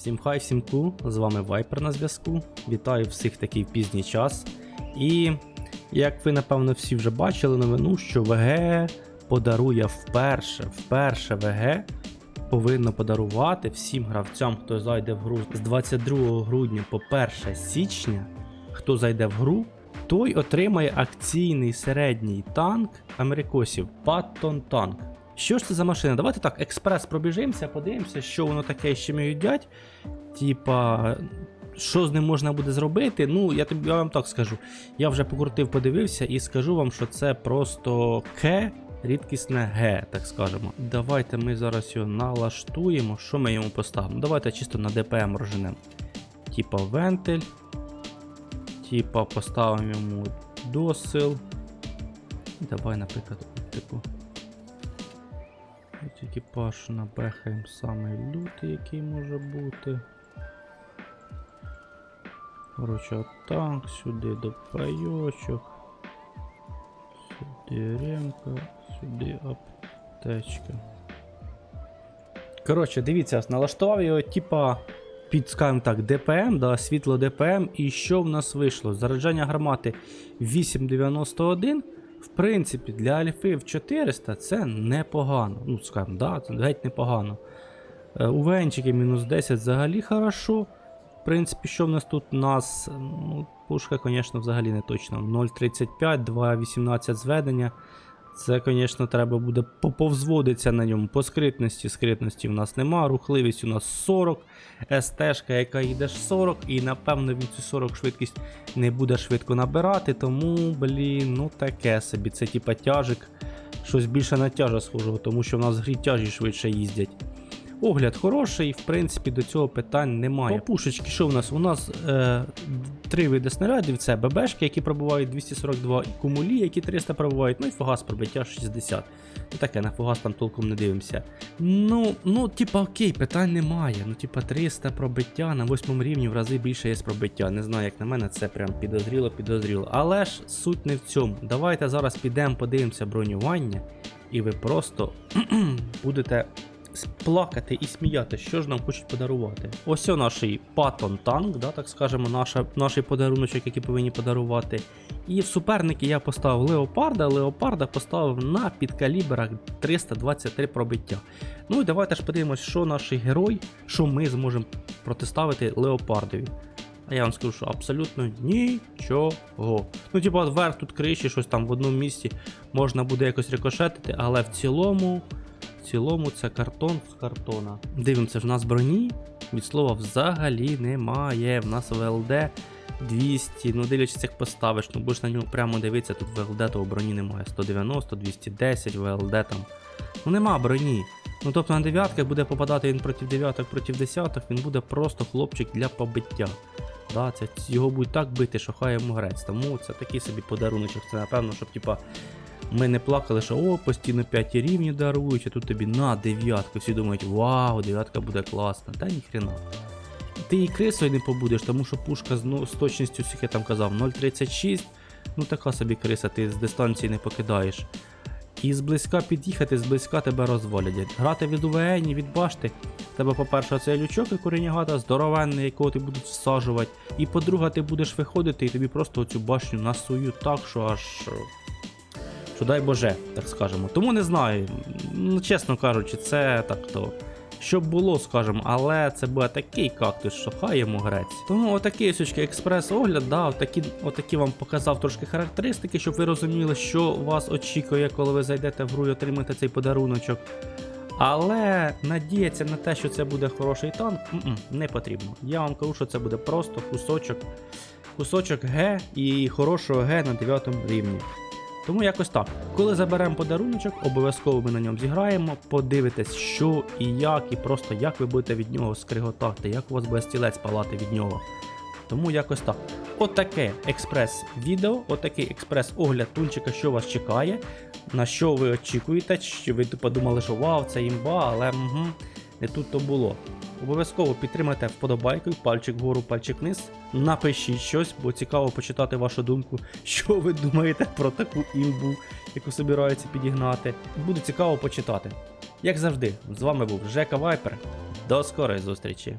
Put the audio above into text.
Всім хай, всім ку, з вами Вайпер на зв'язку. Вітаю всіх такий пізній час. І як ви напевно всі вже бачили новину, що ВГ подарує вперше, вперше ВГ повинно подарувати всім гравцям, хто зайде в гру з 22 грудня по 1 січня, хто зайде в гру, той отримає акційний середній танк америкосів Паттон Танк. Що ж це за машина? Давайте так, експрес пробіжимося, подивимося, що воно таке, з чим їдять. Типа, що з ним можна буде зробити? Ну, я я вам так скажу. Я вже покрутив, подивився і скажу вам, що це просто К, рідкісне Г, так скажемо. Давайте ми зараз його налаштуємо. Що ми йому поставимо? Давайте чисто на ДПМ роженем. Типа вентиль. Типа поставимо йому досил. Давай, наприклад, типу. От екіпаж набехаємо самий лютий, який може бути. Короче, танк, сюди до пайочок. Сюди ремка, сюди аптечка. Коротше, дивіться, налаштував його, типа, під, скажімо так, ДПМ, да, світло ДПМ. І що в нас вийшло? Заряджання гармати 891. В принципі, для альфи в 400 це непогано. Ну, скажімо, да, це геть непогано. Е, У венчики мінус 10 взагалі хорошо. В принципі, що в нас тут? У нас ну, пушка, звісно, взагалі не точно. 0,35, 2,18 зведення. Це, звісно, треба буде поповзводитися на ньому. По скритності, скритності в нас нема. Рухливість у нас 40. СТ-шка, яка йде 40, і напевно він цю 40 швидкість не буде швидко набирати. Тому, блін, ну таке собі. Це типа тяжик. Щось більше на тяжа схожого, тому що в нас в грі тяжі швидше їздять. Огляд хороший, в принципі, до цього питань немає. По пушечки, що в нас? У нас е, три види снарядів: це ББшки, які пробувають 242, і кумулі, які 300 пробувають, ну і фугас пробиття 60. Ну таке, на фугас там толком не дивимося. Ну, ну, типа, окей, питань немає. Ну, типа, 300 пробиття на 8 рівні в рази більше є пробиття. Не знаю, як на мене, це прям підозріло, підозріло. Але ж суть не в цьому. Давайте зараз підемо, подивимося бронювання, і ви просто будете плакати і сміяти, що ж нам хочуть подарувати. Ось наш патон танк, да, так скажемо, наша, наш подаруночок, який повинні подарувати. І в суперники я поставив леопарда, леопарда поставив на підкалібрах 323 пробиття. Ну і давайте ж подивимось, що наш герой, що ми зможемо протиставити леопардові. А я вам скажу, що абсолютно нічого. Ну, типа, вверх тут криші, щось там в одному місці можна буде якось рикошетити, але в цілому. В цілому це картон з картона. Дивимося, в нас броні від слова взагалі немає. В нас ВЛД 200. Ну, дивлячись, як поставиш, ну будеш на нього прямо дивитися, тут ВЛД того броні немає. 190, 210, ВЛД там. Ну нема броні. Ну тобто на дев'ятках буде попадати він проти дев'яток, проти десяток, він буде просто хлопчик для побиття. Да, це Його будуть так бити, що хай йому грець. Тому це такий собі подаруночок. Це напевно, щоб типа. Ми не плакали, що о, постійно 5 рівні дарують, а тут тобі на дев'ятку. Всі думають, вау, дев'ятка буде класна. Та ніхрена. Ти і крисою не побудеш, тому що пушка ну, з точністю, скільки я там казав, 0,36. Ну така собі криса, ти з дистанції не покидаєш. І зблизька під'їхати, зблизька тебе розвалять. Грати від УВН, від башти. Тебе, по-перше, оцей лючок і коренягата здоровенний, якого ти будуть всаджувати. І по-друге, ти будеш виходити і тобі просто оцю башню насують так, що аж що дай Боже, так скажемо. Тому не знаю. Ну, чесно кажучи, це так то. Щоб було, скажемо, але це буде такий кактус, що хай йому грець. Тому отакий ось експрес-огляд, да, отакі, отакі вам показав трошки характеристики, щоб ви розуміли, що вас очікує, коли ви зайдете в гру і отримаєте цей подаруночок. Але надіятися на те, що це буде хороший танк, м-м, не потрібно. Я вам кажу, що це буде просто кусочок, кусочок Г і хорошого Г на 9 рівні. Тому якось так. Коли заберемо подаруночок, обов'язково ми на ньому зіграємо, подивитесь, що і як, і просто як ви будете від нього скриготати, як у вас буде стілець палати від нього. Тому якось так. Отаке експрес-відео, отакий експрес-огляд тунчика, що вас чекає, на що ви очікуєте, чи ви подумали, що вау, це імба, але угу, не тут то було. Обов'язково підтримайте вподобайкою, пальчик вгору, пальчик вниз. Напишіть щось, бо цікаво почитати вашу думку, що ви думаєте про таку імбу, яку собираються підігнати. Буде цікаво почитати. Як завжди, з вами був Жека Вайпер. До скорої зустрічі!